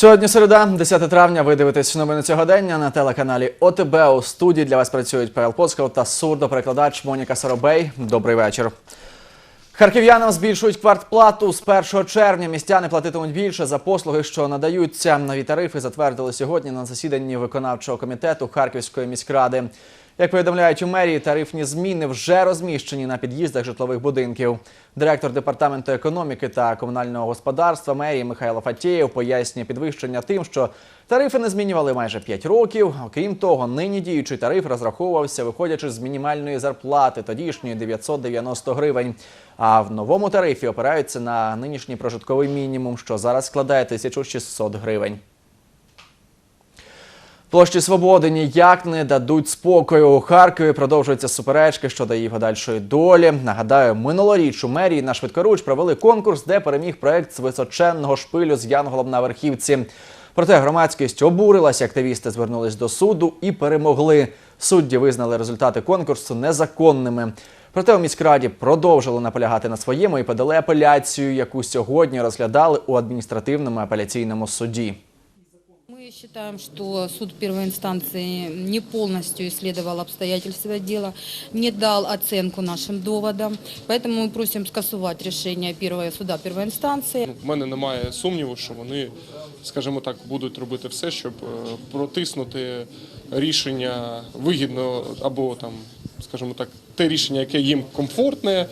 Сьогодні середа, 10 травня. Ви дивитесь новини сьогодення на телеканалі ОТБ. У студії для вас працюють Павел Поцков та сурдоперекладач Моніка Соробей. Добрий вечір. Харків'янам збільшують квартплату з 1 червня. Містяни платитимуть більше за послуги, що надаються. Нові тарифи затвердили сьогодні на засіданні виконавчого комітету Харківської міськради. Як повідомляють у мерії, тарифні зміни вже розміщені на під'їздах житлових будинків. Директор департаменту економіки та комунального господарства мерії Михайло Фатєєв пояснює підвищення тим, що тарифи не змінювали майже 5 років. Окрім того, нині діючий тариф розраховувався, виходячи з мінімальної зарплати, тодішньої 990 гривень. А в новому тарифі опираються на нинішній прожитковий мінімум, що зараз складає 1600 гривень. Площі свободи ніяк не дадуть спокою. У Харкові продовжуються суперечки щодо її подальшої долі. Нагадаю, минулоріч у мерії на швидкоруч провели конкурс, де переміг проект з височенного шпилю з Янголом на верхівці. Проте громадськість обурилася, активісти звернулись до суду і перемогли. Судді визнали результати конкурсу незаконними. Проте у міськраді продовжили наполягати на своєму і подали апеляцію, яку сьогодні розглядали у адміністративному апеляційному суді. Мы считаем, что суд первой инстанции не полностью исследовал обстоятельства дела, не дал оценку нашим доводам, поэтому мы просим скасовать решение первого суда первой инстанции. Ну, в мене немає сумніву, що вони, скажімо так, будуть робити все, щоб е, протиснути рішення вигідно або там, скажімо так, те рішення, яке їм комфортне, е,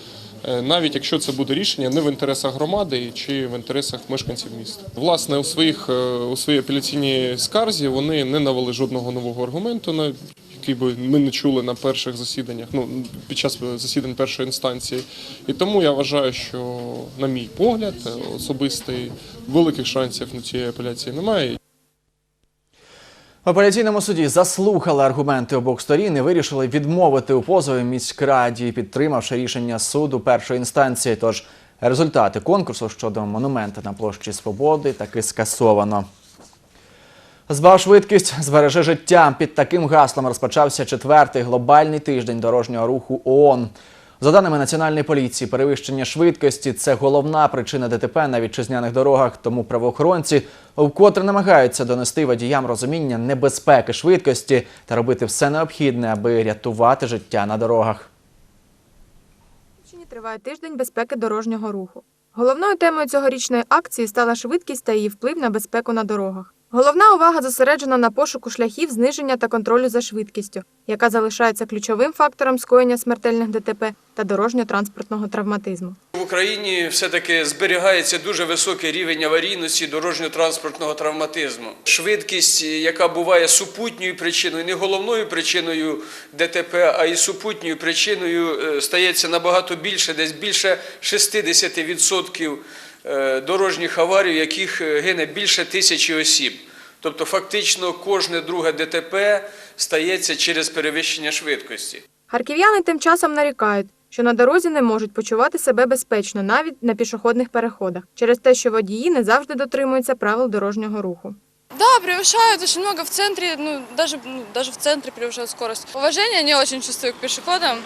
навіть якщо це буде рішення не в інтересах громади чи в інтересах мешканців міста. Власне, у своїх е, у своїй апеляційній скарзі вони не навели жодного нового аргументу який би ми не чули на перших засіданнях, ну під час засідань першої інстанції. І тому я вважаю, що, на мій погляд, особистий великих шансів на цієї апеляції немає. В апеляційному суді заслухали аргументи обох сторін і вирішили відмовити у позові міськраді, підтримавши рішення суду першої інстанції. Тож результати конкурсу щодо монумента на площі Свободи таки скасовано. Збав швидкість, збережи життя. Під таким гаслом розпочався четвертий глобальний тиждень дорожнього руху ООН. За даними національної поліції, перевищення швидкості це головна причина ДТП на вітчизняних дорогах. Тому правоохоронці вкотре намагаються донести водіям розуміння небезпеки швидкості та робити все необхідне, аби рятувати життя на дорогах. Триває тиждень безпеки дорожнього руху. Головною темою цьогорічної акції стала швидкість та її вплив на безпеку на дорогах. Головна увага зосереджена на пошуку шляхів зниження та контролю за швидкістю, яка залишається ключовим фактором скоєння смертельних ДТП та дорожньо-транспортного травматизму. В Україні все-таки зберігається дуже високий рівень аварійності дорожньо-транспортного травматизму. Швидкість, яка буває супутньою причиною, не головною причиною ДТП, а і супутньою причиною, е, стається набагато більше, десь більше 60% е, дорожніх аварій, в яких е, гине більше тисячі осіб. Тобто фактично кожне друге ДТП стається через перевищення швидкості. Харків'яни тим часом нарікають, що на дорозі не можуть почувати себе безпечно навіть на пішохідних переходах, через те, що водії не завжди дотримуються правил дорожнього руху. Да, превышают очень много в центре, ну даже, ну, даже в центре превышают скорость. Уважение не очень чувствую к пешеходам,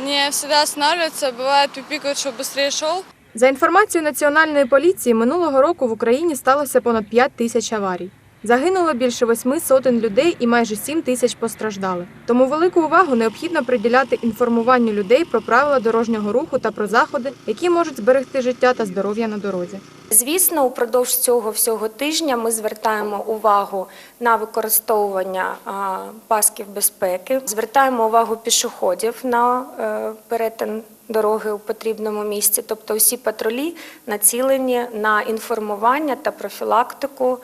не всегда останавливаются, бывает пипикают, чтобы быстрее шел. За інформацією Національної поліції, минулого року в Україні сталося понад 5 тисяч аварій. Загинуло більше восьми сотень людей і майже 7 тисяч постраждали. Тому велику увагу необхідно приділяти інформуванню людей про правила дорожнього руху та про заходи, які можуть зберегти життя та здоров'я на дорозі. Звісно, упродовж цього всього тижня ми звертаємо увагу на використовування пасків безпеки, звертаємо увагу пішоходів на е, перетин дороги у потрібному місці. Тобто усі патрулі націлені на інформування та профілактику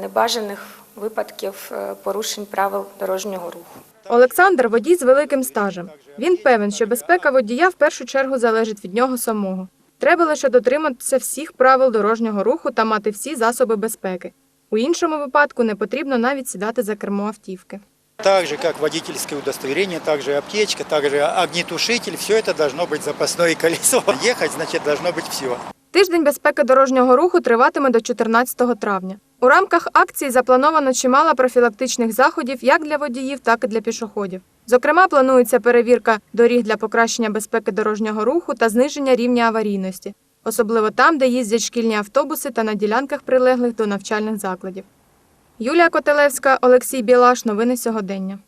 небажаних випадків е, порушень правил дорожнього руху. Олександр водій з великим стажем. Він певен, що безпека водія в першу чергу залежить від нього самого. Треба лише дотриматися всіх правил дорожнього руху та мати всі засоби безпеки. У іншому випадку не потрібно навіть сідати за кермо автівки. Так же, как водительское удостоверение, также аптечка, также огнетушитель, все это должно быть запасное колесо. Ехать, значит, должно быть все. Тиждень безпеки дорожнього руху триватиме до 14 травня. У рамках акції заплановано чимало профілактичних заходів як для водіїв, так і для пішоходів. Зокрема, планується перевірка доріг для покращення безпеки дорожнього руху та зниження рівня аварійності. особливо там, де їздять шкільні автобуси та на ділянках прилеглих до навчальних закладів. Юлія Котелевська, Олексій Білаш. Новини сьогодення.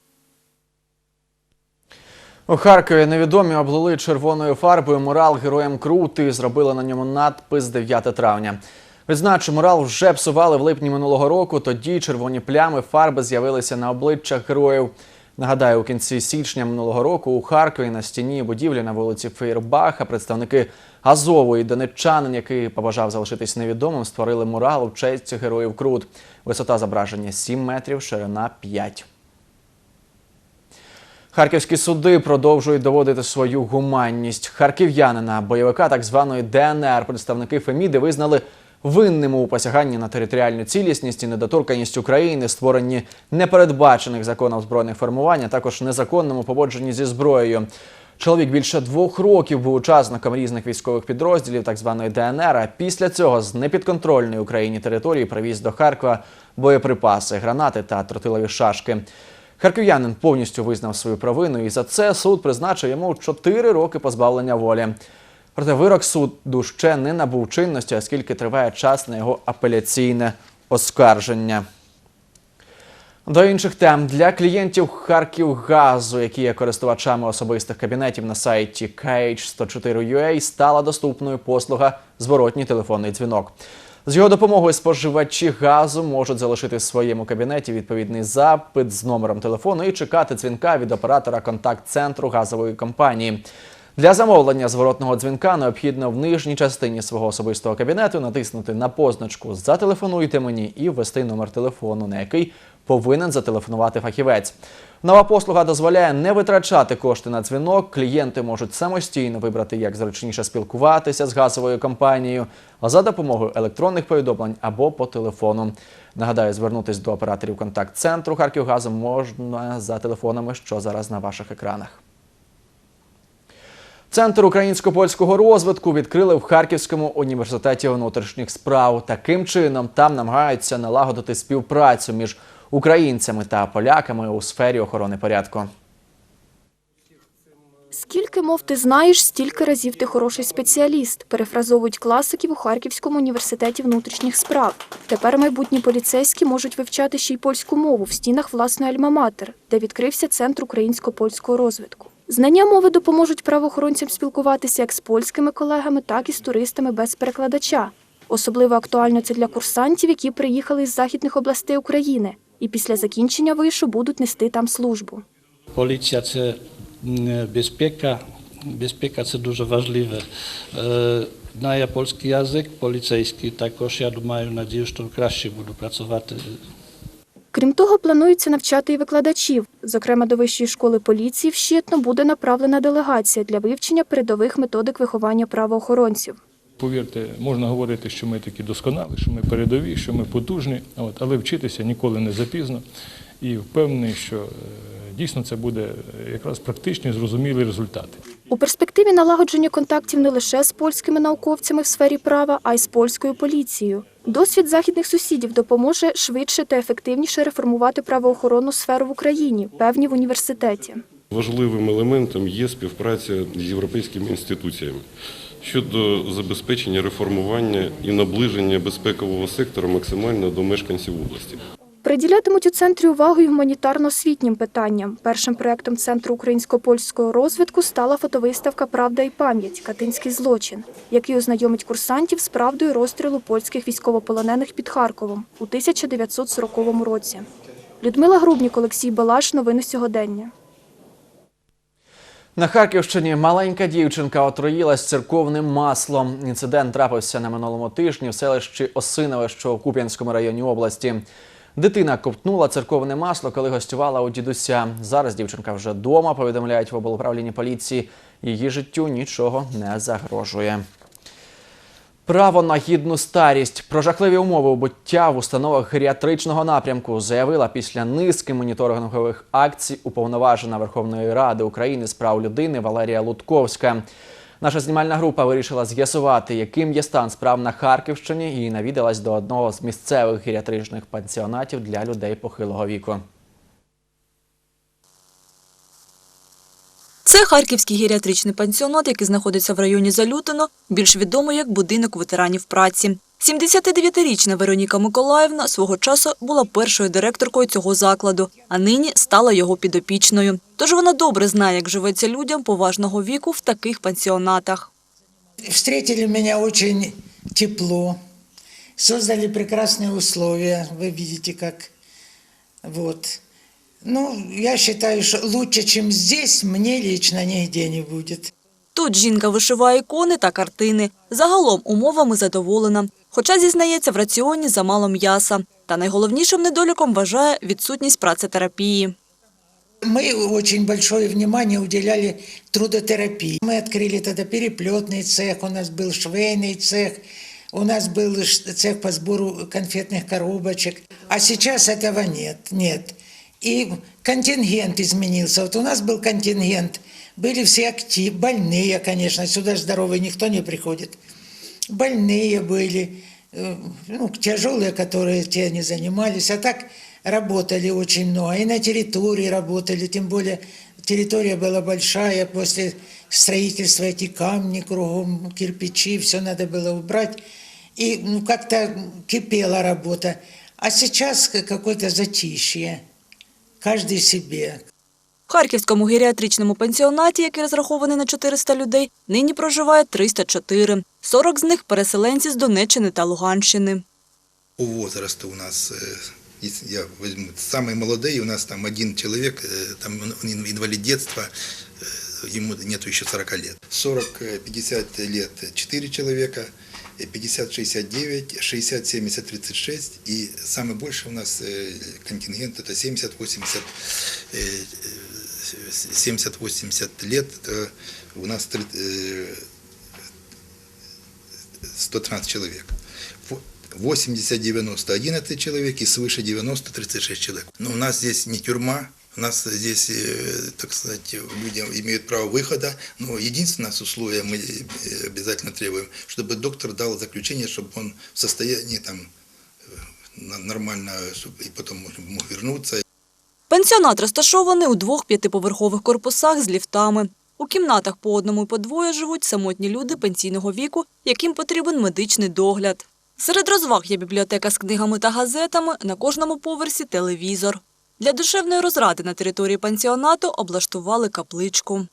У Харкові невідомі облили червоною фарбою мурал героям Крути і зробили на ньому надпис 9 травня. Відзначу, мурал вже псували в липні минулого року. Тоді червоні плями фарби з'явилися на обличчях героїв. Нагадаю, у кінці січня минулого року у Харкові на стіні будівлі на вулиці Фейербаха представники Азову і донеччанин, який побажав залишитись невідомим, створили мурал у честь героїв Крут. Висота зображення 7 метрів, ширина 5. Харківські суди продовжують доводити свою гуманність. Харків'янина, бойовика так званої ДНР, представники Феміди визнали винним у посяганні на територіальну цілісність і недоторканність України, створенні непередбачених законом збройних формувань, а також незаконному поводженні зі зброєю. Чоловік більше двох років був учасником різних військових підрозділів так званої ДНР. А після цього з непідконтрольної Україні території привіз до Харкова боєприпаси, гранати та тротилові шашки. Харків'янин повністю визнав свою провину, і за це суд призначив йому 4 роки позбавлення волі. Проте вирок суду ще не набув чинності, оскільки триває час на його апеляційне оскарження. До інших тем для клієнтів Харківгазу, які є користувачами особистих кабінетів на сайті KH104.ua, стала доступною послуга зворотній телефонний дзвінок. З його допомогою споживачі газу можуть залишити в своєму кабінеті відповідний запит з номером телефону і чекати дзвінка від оператора контакт-центру газової компанії. Для замовлення зворотного дзвінка необхідно в нижній частині свого особистого кабінету натиснути на позначку Зателефонуйте мені і ввести номер телефону, на який повинен зателефонувати фахівець. Нова послуга дозволяє не витрачати кошти на дзвінок. Клієнти можуть самостійно вибрати, як зручніше спілкуватися з газовою компанією за допомогою електронних повідомлень або по телефону. Нагадаю, звернутися до операторів контакт-центру Харківгазу можна за телефонами, що зараз на ваших екранах. Центр українсько-польського розвитку відкрили в Харківському університеті внутрішніх справ. Таким чином там намагаються налагодити співпрацю між українцями та поляками у сфері охорони порядку. Скільки мов ти знаєш, стільки разів ти хороший спеціаліст. Перефразовують класиків у Харківському університеті внутрішніх справ. Тепер майбутні поліцейські можуть вивчати ще й польську мову в стінах власної Альма-Матер, де відкрився центр українсько-польського розвитку. Знання мови допоможуть правоохоронцям спілкуватися як з польськими колегами, так і з туристами без перекладача. Особливо актуально це для курсантів, які приїхали з західних областей України і після закінчення вишу будуть нести там службу. Поліція це безпека. Безпека це дуже важливе. Е, Знає польський язик, поліцейський також, я думаю, надію, що краще буду працювати. Крім того, планується навчати і викладачів. Зокрема, до Вищої школи поліції в Щитно буде направлена делегація для вивчення передових методик виховання правоохоронців. Повірте, можна говорити, що ми такі досконалі, що ми передові, що ми потужні, от, але вчитися ніколи не запізно. І впевнений, що е, дійсно це буде якраз практичні, зрозумілі результати. У перспективі налагодження контактів не лише з польськими науковцями в сфері права, а й з польською поліцією. Досвід західних сусідів допоможе швидше та ефективніше реформувати правоохоронну сферу в Україні, певні в університеті. Важливим елементом є співпраця з європейськими інституціями щодо забезпечення реформування і наближення безпекового сектора максимально до мешканців області. Приділятимуть у центрі увагу і гуманітарно-освітнім питанням. Першим проектом Центру українсько-польського розвитку стала фотовиставка Правда і пам'ять Катинський злочин, який ознайомить курсантів з правдою розстрілу польських військовополонених під Харковом у 1940 році. Людмила Грубнік, Олексій Балаш. Новини сьогодення. На Харківщині маленька дівчинка отруїлась церковним маслом. Інцидент трапився на минулому тижні в селищі Осинове, що в Куп'янському районі області. Дитина ковтнула церковне масло, коли гостювала у дідуся. Зараз дівчинка вже вдома, повідомляють в облуправлінні поліції. Її життю нічого не загрожує. Право на гідну старість про жахливі умови убуття в установах геріатричного напрямку заявила після низки моніторингових акцій уповноважена Верховної Ради України з прав людини Валерія Лутковська. Наша знімальна група вирішила з'ясувати, яким є стан справ на Харківщині, і навідалась до одного з місцевих гіріатричних пансіонатів для людей похилого віку. Це харківський геріатричний пансіонат, який знаходиться в районі Залютино, більш відомий як будинок ветеранів праці. 79-річна Вероніка Миколаївна свого часу була першою директоркою цього закладу, а нині стала його підопічною. Тож вона добре знає, як живеться людям поважного віку в таких пансіонатах. Встретили меня очень тепло, создали прекрасные условия, вы видите как. Вот. Ну, я считаю, что лучше, чем здесь, мне лично нигде не будет. Тут жінка вишиває ікони та картини. Загалом умовами задоволена. Хоча, зізнається, в раціоні замало м'яса. Та найголовнішим недоліком вважає відсутність працетерапії. Мы очень большое внимание уделяли трудотерапии. Мы открыли тогда переплетный цех, у нас был швейный цех, у нас был ш- цех по сбору конфетных коробочек. А сейчас этого нет, нет. И контингент изменился. Вот у нас был контингент, были все актив, больные, конечно, сюда здоровые никто не приходит. Больные были, э, ну, тяжелые, которые те не занимались, а так работали очень много. И на территории работали, тем более территория была большая, после строительства эти камни кругом, кирпичи, все надо было убрать. И ну, как-то кипела работа. А сейчас какое-то затишье. Каждый себе, В Харківському геріатричному пансіонаті, який розрахований на 400 людей, нині проживає 304. 40 з них – переселенці з Донеччини та Луганщини. По возрасту у нас, э, если я возьму, самый молодой, у нас там один человек, э, там он он инвалид детства, э, ему нету еще 40 лет. 40-50 лет 4 человека, 50-69, 60-70-36 и самый больший у нас э, контингент это 70-80 э, э, 70-80 лет, это у нас три- э, 113 человек. Фо- 80-90 11 человек и свыше 90 36 человек. Но у нас здесь не тюрьма, у нас здесь, э, так сказать, люди имеют право выхода, но единственное у нас условие мы э, обязательно требуем, чтобы доктор дал заключение, чтобы он в состоянии там э, на- нормально, чтобы и потом мог мог вернуться, Пансіонат розташований у двох п'ятиповерхових корпусах з ліфтами. У кімнатах по одному і по двоє живуть самотні люди пенсійного віку, яким потрібен медичний догляд. Серед розваг є бібліотека з книгами та газетами, на кожному поверсі телевізор. Для душевної розради на території пансіонату облаштували капличку.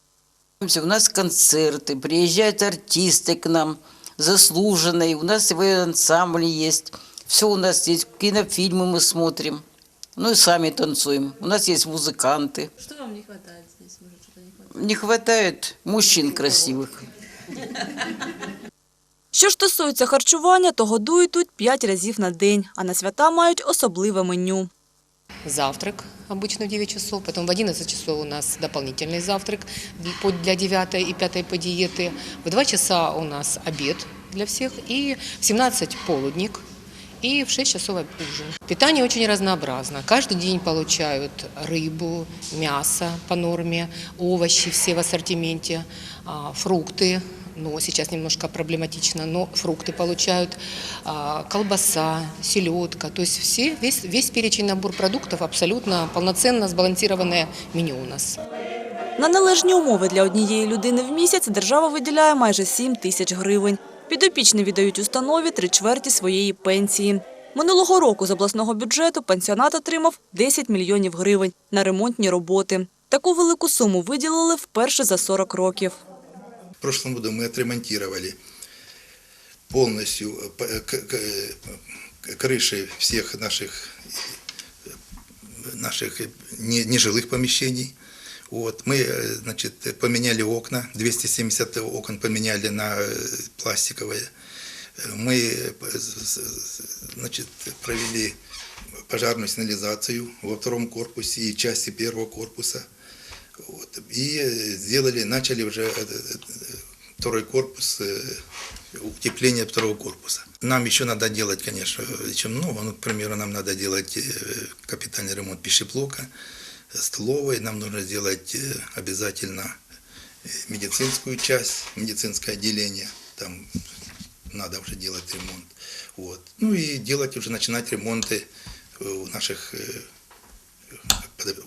У нас концерты, приезжают артисты к нам, заслуженные, у нас свой ансамбль есть. Все у нас есть, кинофильмы мы смотрим. Ну и сами танцуем. У нас есть музыканты. Что вам не хватает здесь? Может, что-то не хватает? Не хватает мужчин красивых. Що ж стосується харчування, то годують тут 5 разів на день, а на свята мають особливе меню. Завтрак обычно в 9 часов, потом в 11 часов у нас дополнительный завтрак для- по- для 9 и 5 по диеты. В 2 часа у нас обед для всех и в 17 полудник. И в 6 часов ужин. Питание очень разнообразно. Каждый день получают рыбу, мясо по норме, овощи все в ассортименте, а, фрукты, но сейчас немножко проблематично, но фрукты получают, колбаса, селедка, то есть все, весь, весь перечень набор продуктов абсолютно полноценно сбалансированное меню у нас. На належні умови для однієї людини в місяць держава виділяє майже 7 тисяч гривень. Підопічні віддають установі три чверті своєї пенсії. Минулого року з обласного бюджету пансіонат отримав 10 мільйонів гривень на ремонтні роботи. Таку велику суму виділили вперше за 40 років. В прошлом году мы отремонтировали полностью э, к- э, крыши всех наших, э, наших не- нежилых помещений. Вот. Мы э, значит, поменяли окна, 270 окон поменяли на э, пластиковые. Э, Мы э, значит, провели пожарную сигнализацию во втором корпусе и части первого корпуса. Вот. И сделали, начали уже э, второй корпус, э, утепление второго корпуса. Нам еще надо делать, конечно, еще много. Ну, к примеру, нам надо делать э, капитальный ремонт пищеблока, столовой. Нам нужно сделать обязательно медицинскую часть, медицинское отделение. Там надо уже делать ремонт. Вот. Ну и делать уже, начинать ремонты в наших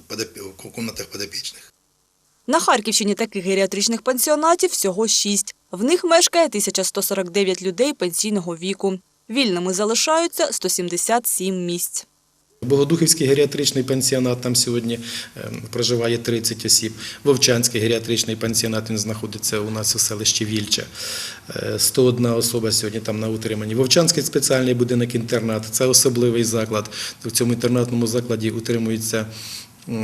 подоп- комнатах подопечных. На Харківщині таких геріатричних пансіонатів всього шість. В них мешкає 1149 людей пенсійного віку. Вільними залишаються 177 місць. Богодухівський геріатричний пансіонат, там сьогодні е, проживає 30 осіб. Вовчанський геріатричний пансіонат, він знаходиться у нас у селищі Вільча. Е, 101 особа сьогодні там на утриманні. Вовчанський спеціальний будинок-інтернат – це особливий заклад. В цьому інтернатному закладі утримуються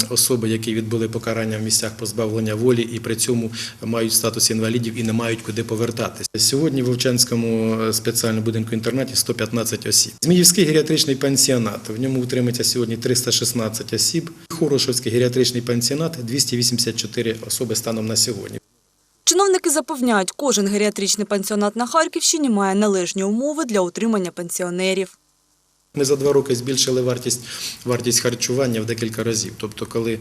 особи, які відбули покарання в місцях позбавлення волі і при цьому мають статус інвалідів і не мають куди повертатися. Сьогодні в Вовчанському е, спеціальному будинку інтернаті 115 осіб. Зміївський геріатричний пансіонат. В ньому утримується сьогодні 316 осіб. Хорошовський геріатричний пансіонат 284 особи станом на сьогодні. Чиновники запевняють, кожен геріатричний пансіонат на Харківщині має належні умови для утримання пенсіонерів. Ми за два роки збільшили вартість, вартість харчування в декілька разів. Тобто, коли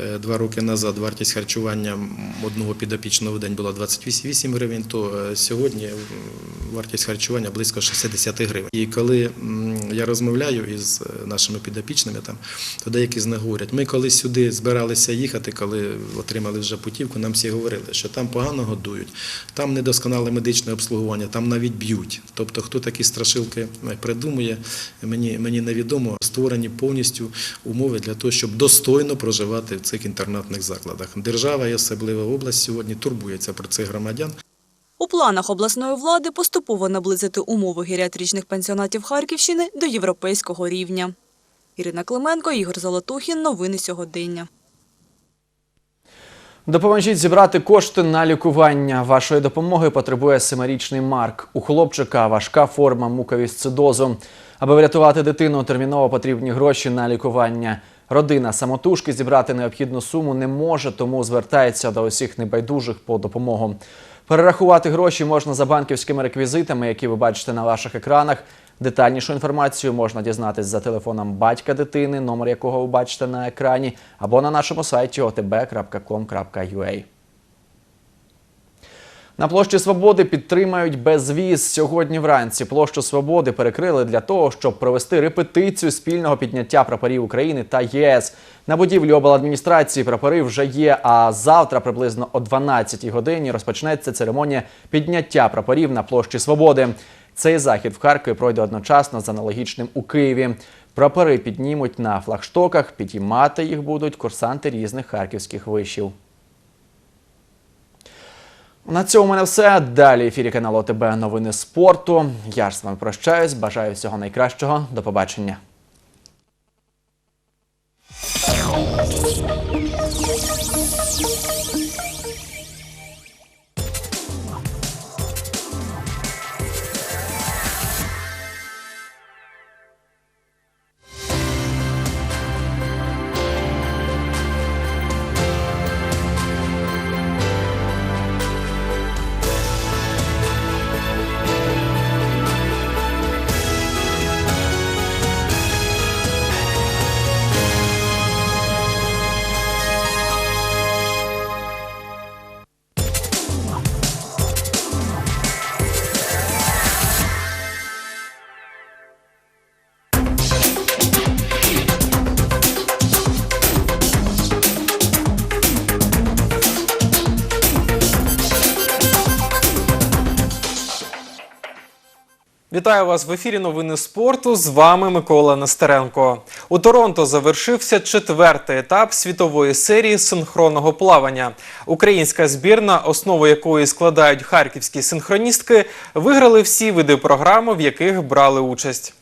е, два роки назад вартість харчування одного підопічного в день була 28 гривень, то е, сьогодні вартість харчування близько 60 гривень. І коли я розмовляю із е, нашими підопічними, там, то деякі з них говорять, ми коли сюди збиралися їхати, коли отримали вже путівку, нам всі говорили, що там погано годують, там недосконале медичне обслуговування, там навіть б'ють. Тобто, хто такі страшилки придумує, мені, мені невідомо. Створені повністю умови для того, щоб достойно проживати в цих інтернатних закладах. Держава і особливо область сьогодні турбується про цих громадян. У планах обласної влади поступово наблизити умови геріатричних пансіонатів Харківщини до європейського рівня. Ірина Клименко, Ігор Золотухін. Новини сьогодення. Допоможіть зібрати кошти на лікування. Вашої допомоги потребує семирічний Марк. У хлопчика важка форма муковісцидозу. Аби врятувати дитину, терміново потрібні гроші на лікування. Родина самотужки зібрати необхідну суму не може, тому звертається до усіх небайдужих по допомогу. Перерахувати гроші можна за банківськими реквізитами, які ви бачите на ваших екранах. Детальнішу інформацію можна дізнатись за телефоном батька дитини, номер якого ви бачите на екрані, або на нашому сайті otb.com.ua. На площі Свободи підтримають безвіз. Сьогодні вранці площу Свободи перекрили для того, щоб провести репетицію спільного підняття прапорів України та ЄС. На будівлі обладміністрації прапори вже є. А завтра, приблизно о 12-й годині, розпочнеться церемонія підняття прапорів на площі Свободи. Цей захід в Харкові пройде одночасно з аналогічним у Києві. Прапори піднімуть на флагштоках, підіймати їх будуть курсанти різних харківських вишів. На цьому в мене все. Далі в ефірі каналу ОТБ новини спорту. Я ж з вами прощаюсь. Бажаю всього найкращого. До побачення. Вітаю вас в ефірі новини спорту. З вами Микола Нестеренко. У Торонто завершився четвертий етап світової серії синхронного плавання. Українська збірна, основу якої складають харківські синхроністки, виграли всі види програми, в яких брали участь.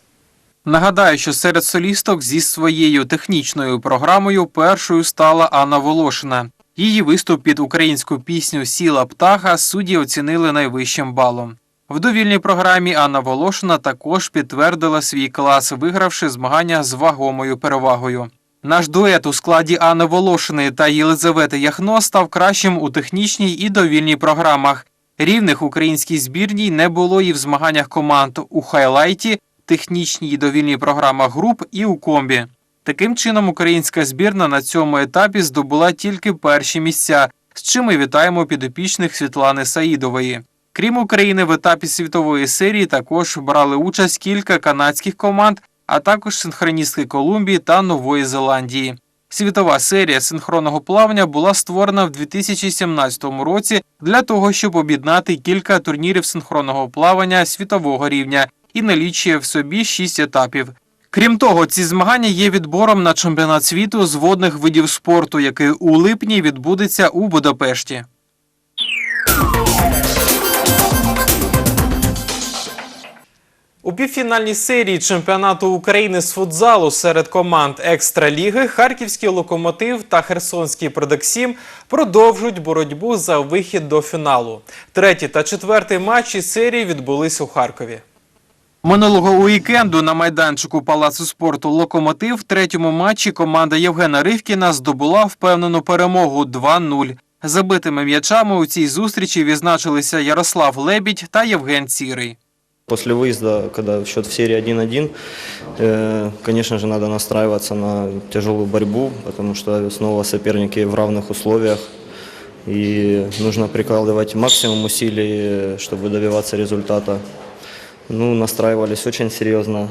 Нагадаю, що серед солісток зі своєю технічною програмою першою стала Анна Волошина. Її виступ під українську пісню Сіла птаха судді оцінили найвищим балом. В довільній програмі Анна Волошина також підтвердила свій клас, вигравши змагання з вагомою перевагою. Наш дует у складі Анни Волошини та Єлизавети Яхно став кращим у технічній і довільній програмах. Рівних українській збірній не було і в змаганнях команд у хайлайті, технічній і довільній програмах груп і у комбі. Таким чином, українська збірна на цьому етапі здобула тільки перші місця, з чим ми вітаємо підопічних Світлани Саїдової. Крім України, в етапі світової серії також брали участь кілька канадських команд, а також синхроністки Колумбії та Нової Зеландії. Світова серія синхронного плавання була створена в 2017 році для того, щоб об'єднати кілька турнірів синхронного плавання світового рівня і налічує в собі шість етапів. Крім того, ці змагання є відбором на чемпіонат світу з водних видів спорту, який у липні відбудеться у Будапешті. У півфінальній серії чемпіонату України з футзалу серед команд екстраліги Харківський локомотив та Херсонський Продаксім продовжують боротьбу за вихід до фіналу. Третій та четвертий матчі серії відбулись у Харкові. Минулого уікенду на майданчику Палацу спорту Локомотив в третьому матчі команда Євгена Ривкіна здобула впевнену перемогу 2-0. Забитими м'ячами у цій зустрічі відзначилися Ярослав Лебідь та Євген Сірий. После выезда, когда счет в серии 1-1, э, конечно же, надо настраиваться на тяжелую борьбу, потому что снова соперники в равных условиях. И нужно прикладывать максимум усилий, э, чтобы добиваться результата. Ну, настраивались очень серьезно.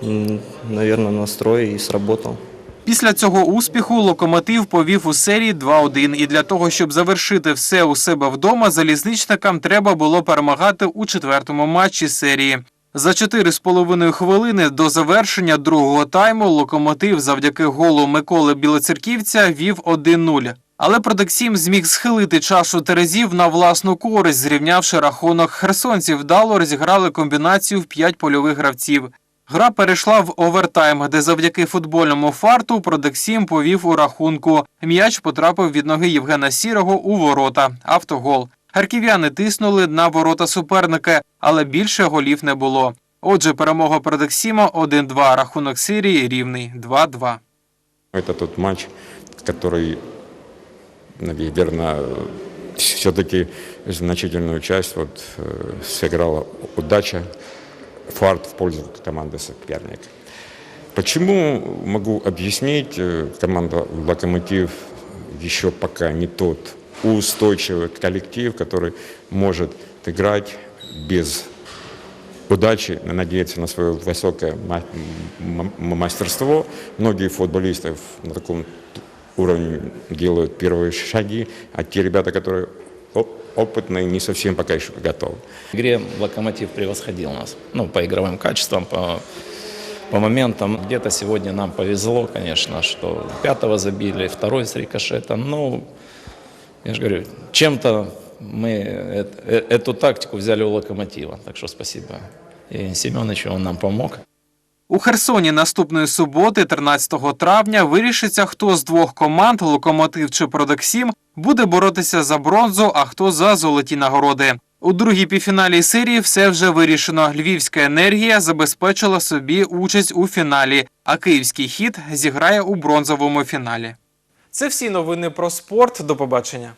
Наверное, настрой и сработал. Після цього успіху локомотив повів у серії 2-1. І для того, щоб завершити все у себе вдома, залізничникам треба було перемагати у четвертому матчі серії. За 4,5 хвилини до завершення другого тайму локомотив завдяки голу Миколи Білоцерківця вів 1-0. Але Продаксім зміг схилити чашу терезів на власну користь, зрівнявши рахунок херсонців. Вдало розіграли комбінацію в 5 польових гравців. Гра перейшла в овертайм, де завдяки футбольному фарту Продексім повів у рахунку. М'яч потрапив від ноги Євгена Сірого у ворота. Автогол. Харків'яни тиснули на ворота суперника, але більше голів не було. Отже, перемога Продексіма 1-2. Рахунок серії рівний 2-2. Это тот матч, который, наверное, все-таки значительную часть вот, э, сыграла удача, Фарт в пользу команды соперника. Почему, могу объяснить, э, команда «Локомотив» еще пока не тот устойчивый коллектив, который может играть без удачи, надеяться на свое высокое мастерство. Многие футболисты на таком уровне делают первые шаги, а те ребята, которые о- опытные, не совсем пока еще готовы. В игре «Локомотив» превосходил нас. Ну, по игровым качествам, по, по моментам. Где-то сегодня нам повезло, конечно, что пятого забили, второй с рикошета. Ну, я же говорю, чем-то мы э- эту тактику взяли у «Локомотива». Так что спасибо Евгению Семеновичу, он нам помог. У Херсоні наступної суботи, 13 травня, вирішиться, хто з двох команд Локомотив чи Продаксім буде боротися за бронзу, а хто за золоті нагороди. У другій півфіналі серії все вже вирішено. Львівська енергія забезпечила собі участь у фіналі, а київський хід зіграє у бронзовому фіналі. Це всі новини про спорт. До побачення.